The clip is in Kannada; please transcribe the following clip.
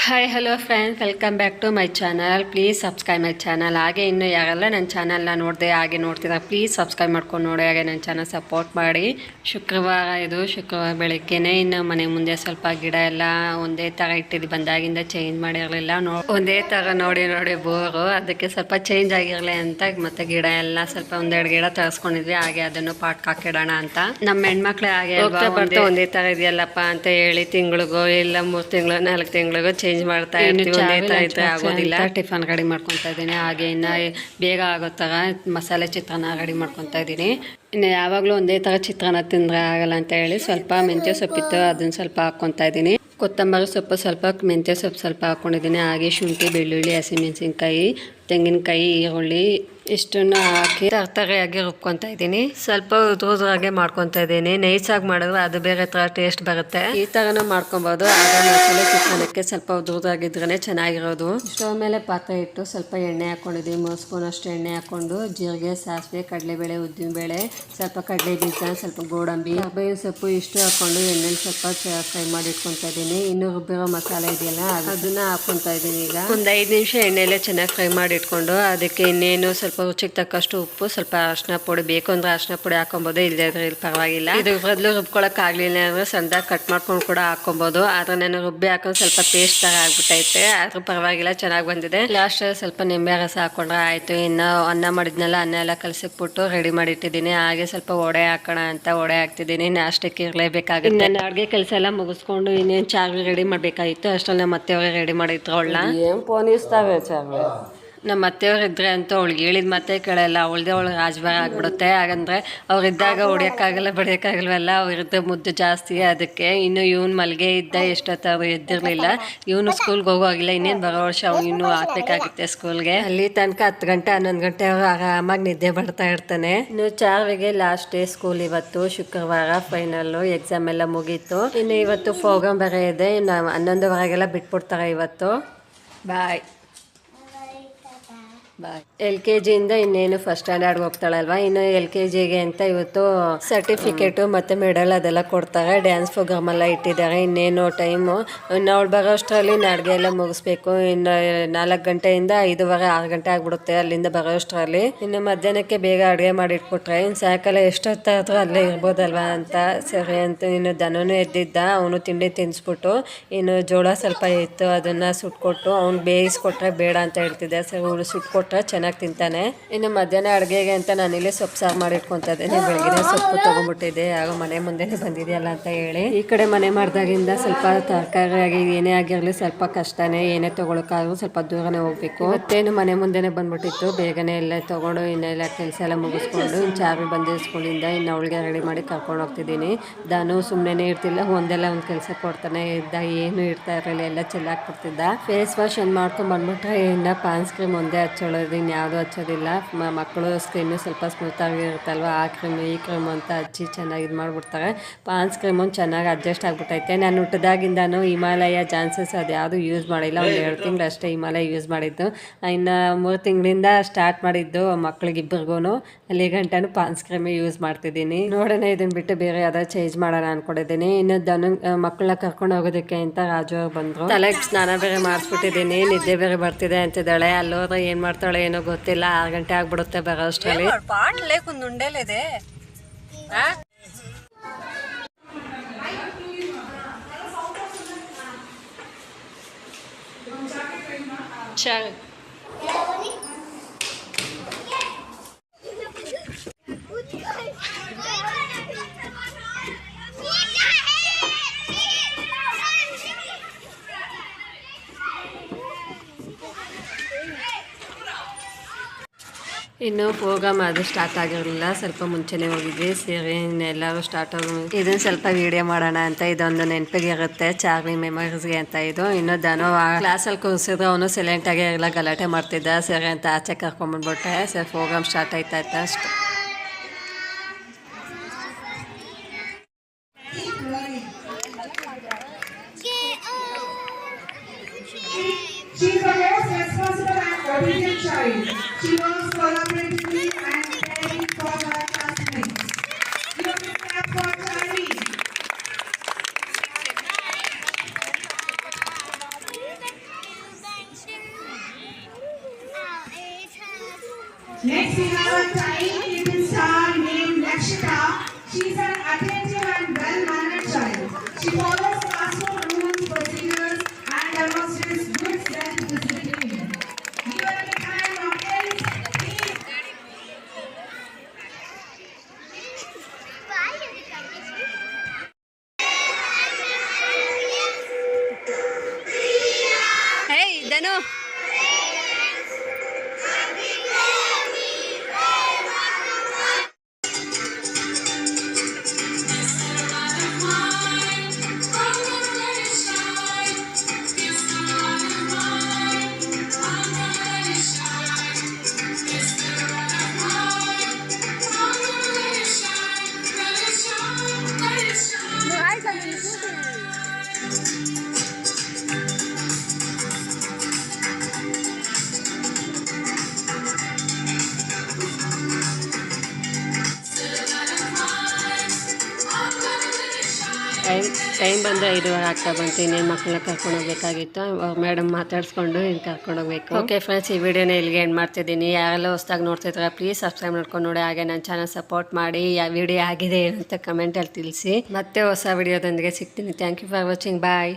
Hi hello friends welcome back to my channel please subscribe my channel ಹಾಗೆ ಇನ್ನು ಯಾರೆಲ್ಲ ನನ್ನ ಚಾನಲ್ನ ನೋಡಿದೆ ಹಾಗೆ ನೋಡ್ತಿದ್ದಾರೆ ಪ್ಲೀಸ್ ಸಬ್ಸ್ಕ್ರೈಬ್ ಮಾಡ್ಕೊಂಡು ನೋಡಿ ಹಾಗೆ ನನ್ನ ಚಾನಲ್ ಸಪೋರ್ಟ್ ಮಾಡಿ. ಶುಕ್ರವಾರ ಇದು ಶುಕ್ರವಾರ ಬೆಳಗ್ಗೆನೇ ಇನ್ನು ಮನೆ ಮುಂದೆ ಸ್ವಲ್ಪ ಗಿಡ ಎಲ್ಲ ಒಂದೇ ಥರ ಇಟ್ಟಿದ್ದು ಬಂದಾಗಿಂದ ಚೇಂಜ್ ಮಾಡಿರಲಿಲ್ಲ. ನೋ ಒಂದೇ ಥರ ನೋಡಿ ನೋಡಿ ಬೋರು ಅದಕ್ಕೆ ಸ್ವಲ್ಪ ಚೇಂಜ್ ಆಗಿರಲಿ ಅಂತ ಮತ್ತೆ ಗಿಡ ಎಲ್ಲ ಸ್ವಲ್ಪ ಒಂದೆರಡು ಗಿಡ ತರಿಸ್ಕೊಂಡಿದ್ವಿ. ಹಾಗೆ ಅದನ್ನು ಪಾಟ್ ಹಾಕಿಡೋಣ ಅಂತ. ನಮ್ಮ ಹೆಣ್ಮಕ್ಳು ಹಾಗೆ ಒಂದೇ- ಒಂದೇ ಥರ ಇದೆಯಲ್ಲಪ್ಪ ಅಂತ ಹೇಳಿ ತಿಂಗಳಿಗೂ ಇಲ್ಲ ಮೂರು ತಿಂಗಳು ನಾಲ್ಕು ತಿಂಗಳಿಗೂ ಚೇಂಜ್ ಮಾಡ್ತಾ ಇರ್ತೀವಿ ಒಂದೇ ಥರ ಇದ್ರೆ ಆಗೋದಿಲ್ಲ. ಟಿಫನ್ ರೆಡಿ ಮಾಡ್ಕೊತಾ ಇದ್ದೀನಿ. ಹಾಗೆ ಇನ್ನು ಬೇಗ ಆಗೋ ಥರ ಮಸಾಲೆ ಚಿತ್ರಾನ್ನ ರೆಡಿ ಮಾಡ್ಕೊತಾ ಇದ್ದೀನಿ. ಇನ್ನು ಯಾವಾಗಲೂ ಒಂದೇ ಥರ ಚಿತ್ರಾನ್ನ ತಿಂದ್ರೆ ಆಗಲ್ಲ ಅಂತ ಹೇಳಿ ಸ್ವಲ್ಪ ಮೆಂತ್ಯ ಸೊಪ್ಪಿತ್ತು ಅದನ್ನು ಸ್ವಲ್ಪ ಹಾಕ್ಕೊತಾ ಇದ್ದೀನಿ. ಕೊತ್ತಂಬರಿ ಸೊಪ್ಪು ಸ್ವಲ್ಪ ಮೆಂತ್ಯ ಸೊಪ್ಪು ಸ್ವಲ್ಪ ಹಾಕ್ಕೊಂಡಿದ್ದೀನಿ ಹಾಗೆ ಶುಂಠಿ ಬೆಳ್ಳುಳ್ಳಿ ಹಸಿಮೆಣಸಿನ್ಕಾಯಿ ತೆಂಗಿನಕಾಯಿ ಈರುಳ್ಳಿ ಇಷ್ಟನ್ನು ಹಾಕಿ ತರ್ತರಿಯಾಗಿ ರುಬ್ಕೊತಾ ಇದ್ದೀನಿ. ಸ್ವಲ್ಪ ಉದ್ರುದ್ರಾಗೆ ಮಾಡ್ಕೊತಾ ಇದ್ದೀನಿ. ನೈಸಾಗಿ ಮಾಡಿದ್ರೆ ಅದು ಬೇರೆ ಥರ ಟೇಸ್ಟ್ ಬರುತ್ತೆ. ಈ ಥರನೂ ಮಾಡ್ಕೊಬೋದು. ಆಗ ಮಸಾಲೆ ಚಿತ್ರಾನ್ನಕ್ಕೆ ಸ್ವಲ್ಪ ಉದ್ರುದ್ರಾಗಿದ್ರೇ ಚೆನ್ನಾಗಿರೋದು. ಸ್ಟವ್ ಮೇಲೆ ಪಾತ್ರೆ ಇಟ್ಟು ಸ್ವಲ್ಪ ಎಣ್ಣೆ ಹಾಕ್ಕೊಂಡಿದ್ದೀವಿ ಮೂರು ಸ್ಪೂನ್ ಅಷ್ಟು ಎಣ್ಣೆ ಹಾಕ್ಕೊಂಡು ಜೀರಿಗೆ, ಸಾಸಿವೆ, ಕಡಲೆಬೇಳೆ, ಉದ್ದಿನಬೇಳೆ, ಸ್ವಲ್ಪ ಕಡಲೆ ಬೀಜ, ಸ್ವಲ್ಪ ಗೋಡಂಬಿ ಕರ್ಬೇವಿನ ಸೊಪ್ಪು ಇಷ್ಟು ಹಾಕ್ಕೊಂಡು ಎಣ್ಣೆಲಿ ಸ್ವಲ್ಪ ಫ್ರೈ ಮಾಡಿ ಇಟ್ಕೊತಾ ಇದ್ದೀನಿ. ಇನ್ನು ರುಬ್ಬಿರೋ ಮಸಾಲೆ ಇದೆಯಲ್ಲ, ಅದನ್ನ ಹಾಕ್ಕೊತಾ ಇದ್ದೀನಿ ಈಗ. ಒಂದು ಐದು ನಿಮಿಷ ಎಣ್ಣೆಲೆ ಚೆನ್ನಾಗಿ ಫ್ರೈ ಮಾಡಿ ಇಟ್ಕೊಂಡು ಅದಕ್ಕೆ ಇನ್ನೇನು ಸ್ವಲ್ಪ ರುಚಿಗೆ ತಕ್ಕಷ್ಟು ಉಪ್ಪು ಸ್ವಲ್ಪ ಅರ್ಶಿನ ಪುಡಿ ಬೇಕು ಅಂದ್ರೆ ಅರಿಶಿನ ಪುಡಿ ಹಾಕೊಬೋದು ಇಲ್ಲದೆ ಇಲ್ಲಿ ಪರವಾಗಿಲ್ಲ. ಇದು ಬದಲು ರುಬ್ಕೊಳಕ್ ಆಗ್ಲಿಲ್ಲ ಅಂದ್ರೆ ಸಣ್ಣದಾಗಿ ಕಟ್ ಮಾಡ್ಕೊಂಡು ಕೂಡ ಹಾಕೊಬೋದು ಆದ್ರೆ ನಾನು ರುಬ್ಬಿ ಹಾಕೊಂಡು ಸ್ವಲ್ಪ ಪೇಸ್ಟ್ ತರ ಆಗ್ಬಿಟ್ಟೈತೆ. ಆದ್ರೂ ಪರವಾಗಿಲ್ಲ ಚೆನ್ನಾಗಿ ಬಂದಿದೆ. ಲಾಸ್ಟ್ ಸ್ವಲ್ಪ ನಿಂಬೆ ರಸ ಹಾಕೊಂಡ್ರೆ ಆಯ್ತು. ಇನ್ನು ಅನ್ನ ಮಾಡಿದ್ನಲ್ಲ ಅನ್ನ ಎಲ್ಲ ಕಲಸಿಬಿಟ್ಟು ರೆಡಿ ಮಾಡಿಟ್ಟಿದ್ದೀನಿ ಹಾಗೆ ಸ್ವಲ್ಪ ಒಡೆ ಹಾಕೋಣ ಅಂತ ಒಡೆ ಹಾಕ್ತಿದ್ದೀನಿ. ನಾಷ್ಟಕ್ಕೆ ಇರಲೇಬೇಕಾಗುತ್ತೆ. ನನ್ನ ಅಡುಗೆ ಕೆಲಸ ಎಲ್ಲ ಮುಗಿಸ್ಕೊಂಡು ಇನ್ನೇನು ಚಾರ್ವಿ ರೆಡಿ ಮಾಡಬೇಕಾಗಿತ್ತು? ಅಷ್ಟರಲ್ಲಿ ಮತ್ತೆ ಅವ್ರಿಗೆ ರೆಡಿ ಮಾಡಿದ್ರು ಅವಳನ್ನ ಏನು ಫೋನ್ ಇಸ್ತಾವೆ ಚಾವೆ ನಮ್ಮ ಅತ್ತೆಯವ್ರು ಇದ್ರೆ ಅಂತ ಅವ್ಳಿಗೆ ಹೇಳಿದ ಮತ್ತೆ ಕೇಳಲ್ಲ. ಅವಳದೇ ಅವಳು ರಾಜಭಾರ ಆಗ್ಬಿಡುತ್ತೆ. ಹಾಗಂದ್ರೆ ಅವ್ರು ಇದ್ದಾಗ ಹೊಡಿಯೋಕ್ಕಾಗಲ್ಲ ಬಡಿಯೋಕ್ಕಾಗಲ್ವಲ್ಲ? ಅವ್ರದ್ದು ಮುದ್ದು ಜಾಸ್ತಿ ಅದಕ್ಕೆ. ಇನ್ನು ಇವನು ಮಲ್ಗೆ ಇದ್ದ ಎಷ್ಟೊತ್ತಾದ್ರು ಎದ್ದಿರಲಿಲ್ಲ. ಇವನು ಸ್ಕೂಲ್ಗೆ ಹೋಗೋಗಿಲ್ಲ ಇನ್ನೇನು ಬರೋ ವರ್ಷ ಅವ್ನು ಇನ್ನೂ ಹಾಕ್ಬೇಕಾಗುತ್ತೆ ಸ್ಕೂಲ್ಗೆ ಅಲ್ಲಿ ತನಕ ಹತ್ತು ಗಂಟೆ ಹನ್ನೊಂದು ಗಂಟೆ ಅವ್ರು ಆರಾಮಾಗಿ ನಿದ್ದೆ ಬರ್ತಾ ಇರ್ತಾನೆ. ಇನ್ನು ಚಾರ್ವಿಗೆ ಲಾಸ್ಟ್ ಡೇ ಸ್ಕೂಲ್ ಇವತ್ತು ಶುಕ್ರವಾರ ಫೈನಲ್ಲು ಎಕ್ಸಾಮ್ ಎಲ್ಲ ಮುಗೀತು. ಇನ್ನು ಇವತ್ತು ಪ್ರೋಗ್ರಾಮ್ ಬೇರೆ ಇದೆ. ಇನ್ನು ಹನ್ನೊಂದುವರೆಗೆಲ್ಲ ಬಿಟ್ಬಿಡ್ತಾರೆ ಇವತ್ತು. ಬಾಯ್ ಬಾಯ್ ಎಲ್ ಕೆ ಜಿಯಿಂದ ಇನ್ನೇನು ಫಸ್ಟ್ ಸ್ಟ್ಯಾಂಡರ್ಡ್ಗೆ ಹೋಗ್ತಾಳಲ್ವಾ? ಇನ್ನು ಎಲ್ ಕೆ ಜಿಗೆ ಅಂತ ಇವತ್ತು ಸರ್ಟಿಫಿಕೇಟು ಮತ್ತು ಮೆಡಲ್ ಅದೆಲ್ಲ ಕೊಡ್ತಾರೆ. ಡ್ಯಾನ್ಸ್ ಪ್ರೋಗ್ರಾಮ್ ಎಲ್ಲ ಇಟ್ಟಿದ್ದಾರೆ. ಇನ್ನೇನು ಟೈಮು ಇನ್ನು ಬರೋ ಅಷ್ಟರಲ್ಲಿ ಅಡುಗೆ ಎಲ್ಲ ಮುಗಿಸ್ಬೇಕು. ಇನ್ನು ನಾಲ್ಕು ಗಂಟೆಯಿಂದ ಐದುವರೆ, ಆರು ಗಂಟೆ ಆಗ್ಬಿಡುತ್ತೆ ಅಲ್ಲಿಂದ ಬರೋ ಅಷ್ಟರಲ್ಲಿ ಇನ್ನು ಮಧ್ಯಾಹ್ನಕ್ಕೆ ಬೇಗ ಅಡುಗೆ ಮಾಡಿಟ್ಬಿಟ್ರೆ ಇನ್ನು ಸಾಯಂಕಾಲ ಎಷ್ಟೊತ್ತಾದ್ರೂ ಅಲ್ಲೇ ಇರ್ಬೋದಲ್ವಾ ಅಂತ ಸರಿ ಅಂತ ಇನ್ನು ದನನೂ ಎದ್ದಿದ್ದ. ಅವನು ತಿಂಡಿ ತಿನ್ನಿಸ್ಬಿಟ್ಟು ಇನ್ನು ಜೋಳ ಸ್ವಲ್ಪ ಇತ್ತು ಅದನ್ನು ಸುಟ್ಕೊಟ್ಟು ಅವ್ನು ಬೇಯಿಸ್ಕೊಟ್ರೆ ಬೇಡ ಅಂತ ಹೇಳ್ತಿದ್ದೆ. ಸರಿ, ಅವಳು ಸುಟ್ಕೊಟ್ರೆ ಚೆನ್ನಾಗಿ ತಿಂತಾನೆ. ಇನ್ನು ಮಧ್ಯಾಹ್ನ ಅಡುಗೆಗೆ ಅಂತ ನಾನಿಲ್ಲಿ ಸೊಪ್ಪು ಸಾರು ಮಾಡಿ ಇಟ್ಕೊತಾ ಇದ್ದೇನೆ ಬೆಳಗ್ಗೆ ಸೊಪ್ಪು ತೊಗೊಂಡ್ಬಿಟ್ಟಿದ್ದೆ ಆಗ ಮನೆ ಮುಂದೆನೇ ಬಂದಿದೆಯಲ್ಲ ಅಂತ ಹೇಳಿ. ಈ ಕಡೆ ಮನೆ ಮಾಡಿದಾಗಿಂದ ಸ್ವಲ್ಪ ತರಕಾರಿ ಆಗಿ ಏನೇ ಆಗಿರಲಿ ಸ್ವಲ್ಪ ಕಷ್ಟನೇ, ಏನೇ ತೊಗೊಳಕ್ಕಾದ್ರೂ ಸ್ವಲ್ಪ ದೂರನೇ ಹೋಗ್ಬೇಕು. ಮತ್ತೇನು ಮನೆ ಮುಂದೆನೇ ಬಂದ್ಬಿಟ್ಟಿತ್ತು. ಬೇಗನೆ ಎಲ್ಲ ತೊಗೊಂಡು ಇನ್ನೆಲ್ಲ ಕೆಲಸ ಎಲ್ಲ ಮುಗಿಸ್ಕೊಂಡು ಇನ್ನು ಚಾವಿ ಬಂದು ಸ್ಕೂಲಿಂದ ಇನ್ನು ಅವಳಿಗೆ ರೆಡಿ ಮಾಡಿ ಕರ್ಕೊಂಡು ಹೋಗ್ತಿದ್ದೀನಿ. ದಾನು ಸುಮ್ಮನೆ ಇರ್ತಿಲ್ಲ. ಒಂದೆಲ್ಲ ಒಂದು ಕೆಲಸ ಕೊಡ್ತಾನೆ. ಇದ್ದ ಏನು ಇರ್ತಾ ಇರಲಿಲ್ಲ. ಎಲ್ಲ ಚೆಲ್ಲಾಕ್ಬಿಡ್ತಿದ್ದ ಫೇಸ್ ವಾಶ್ ಒಂದು ಮಾಡ್ಕೊಂಡು ಬಂದ್ಬಿಟ್ರೆ ಇನ್ನು ಪಾನ್ಸ್ ಕ್ರೀಮ್ ಒಂದೇ ಹಚ್ಚೋಳೋದು ಇನ್ನು ಯಾವುದೂ ಹಚ್ಚೋದಿಲ್ಲ. ಮಕ್ಕಳು ಸ್ಕ್ರೀನು ಸ್ವಲ್ಪ ಸ್ಮೂತ್ ಇರುತ್ತಲ್ವ? ಆ ಕ್ರೀಮ್ ಈ ಕ್ರೀಮ್ ಅಂತ ಹಚ್ಚಿ ಚೆನ್ನಾಗಿ ಇದು ಮಾಡಿಬಿಡ್ತಾರೆ. ಪಾನ್ಸ್ ಕ್ರೀಮು ಚೆನ್ನಾಗಿ ಅಡ್ಜಸ್ಟ್ ಆಗಿಬಿಟ್ಟೈತೆ. ನಾನು ಹುಟ್ಟಿದಾಗಿಂದನೂ ಹಿಮಾಲಯ ಜಾನ್ಸಸ್ ಅದು ಯಾವುದು ಯೂಸ್ ಮಾಡಿಲ್ಲ. ಒಂದು ಎರಡು ತಿಂಗಳು ಅಷ್ಟೇ ಹಿಮಾಲಯ ಯೂಸ್ ಮಾಡಿದ್ದು. ಇನ್ನು ಮೂರು ತಿಂಗಳಿಂದ ಸ್ಟಾರ್ಟ್ ಮಾಡಿದ್ದು ಮಕ್ಕಳಿಗಿಬ್ಬರಿಗೂ ಅಲ್ಲಿ ಗಂಟೆನೂ ಪಾನ್ಸ್ ಕ್ರೀಮೇ ಯೂಸ್ ಮಾಡ್ತಿದ್ದೀನಿ. ನೋಡೋಣ ಇದನ್ನ ಬಿಟ್ಟು ಬೇರೆ ಯಾವುದೋ ಚೇಂಜ್ ಮಾಡೋಣ ಅಂದ್ಕೊಂಡಿದ್ದೀನಿ ಇನ್ನು ದನ ಮಕ್ಕಳನ್ನ ಕರ್ಕೊಂಡು ಹೋಗೋದಕ್ಕೆ ಅಂತ ರಾಜು ಅವ್ರು ಬಂದರು. ತಲೆಗೆ ಸ್ನಾನ ಬೇರೆ ಮಾಡಿಸ್ಬಿಟ್ಟಿದ್ದೀನಿ. ನಿದ್ದೆ ಬೇರೆ ಬರ್ತಿದೆ ಅಂತಿದ್ದಾಳೆ. ಅಲ್ಲೋದ್ರೆ ಏನು ಮಾಡ್ತಾಳೆ ಏನೋ ಗೊತ್ತಿಲ್ಲ ಆರು ಗಂಟೆ ಆಗ್ಬಿಡುತ್ತೆ ಬರೋ ಅಷ್ಟರಲ್ಲಿ. ಪಾಟ್ಲೆ ಕುಂದುಂಡೇಲಿದೆ ಚಾ ಇನ್ನು ಪ್ರೋಗ್ರಾಮ್ ಅದು ಸ್ಟಾರ್ಟ್ ಆಗಿರಲಿಲ್ಲ. ಸ್ವಲ್ಪ ಮುಂಚೆನೇ ಹೋಗಿದ್ವಿ. ಸೇರಿ ಎಲ್ಲರೂ ಸ್ಟಾರ್ಟ್ ಆಗಿ ಇದನ್ನ ಸ್ವಲ್ಪ ವಿಡಿಯೋ ಮಾಡೋಣ ಅಂತ ಇದೊಂದು ನೆನಪಿಗೆ ಇರುತ್ತೆ. ಚಾರ್ಲಿ ಮೆಮರೀಸ್ಗೆ ಅಂತ ಇದು. ಇನ್ನು ದನು ಕ್ಲಾಸಲ್ಲಿ ಕೂರಿಸಿದ್ರೆ. ಅವನು ಸೈಲೆಂಟಾಗೇ ಎಲ್ಲ ಗಲಾಟೆ ಮಾಡ್ತಿದ್ದ. ಸರಿ ಅಂತ ಆಚೆ ಕರ್ಕೊಂಡ್ಬಂದ್ಬಿಟ್ಟೆ ಸರ್ ಪ್ರೋಗ್ರಾಮ್ ಸ್ಟಾರ್ಟ್ ಆಯ್ತಾ ಆಯ್ತಾ ಅಷ್ಟು. Next we have a tiny time ಬಂದರೆ ಐದುವರೆ ಆಗ್ತಾ ಬಂತು, ಇನ್ನೇನು ಮಕ್ಕಳನ್ನ ಕರ್ಕೊಂಡು ಹೋಗ್ಬೇಕಾಗಿತ್ತು ಮೇಡಮ್ ಮಾತಾಡಿಸ್ಕೊಂಡು ಇನ್ನು ಕರ್ಕೊಂಡು ಹೋಗ್ಬೇಕು ಓಕೆ ಫ್ರೆಂಡ್ಸ್ ಈ ವಿಡಿಯೋನ ಇಲ್ಲಿಗೆ ಎಂಡ್ ಮಾಡ್ತಿದ್ದೀನಿ. ಯಾರೆಲ್ಲ ಹೊಸ್ದಾಗಿ ನೋಡ್ತಿದ್ರೆ ಪ್ಲೀಸ್ ಸಬ್ಸ್ಕ್ರೈಬ್ ಮಾಡ್ಕೊಂಡು ನೋಡಿ, ಹಾಗೆ ನನ್ನ ಚಾನಲ್ ಸಪೋರ್ಟ್ ಮಾಡಿ ಯಾವ ವಿಡಿಯೋ ಆಗಿದೆ ಅಂತ ಕಮೆಂಟಲ್ಲಿ ತಿಳಿಸಿ. ಮತ್ತೆ ಹೊಸ ವಿಡಿಯೋದೊಂದಿಗೆ ಸಿಗ್ತೀನಿ. Thank you for watching bye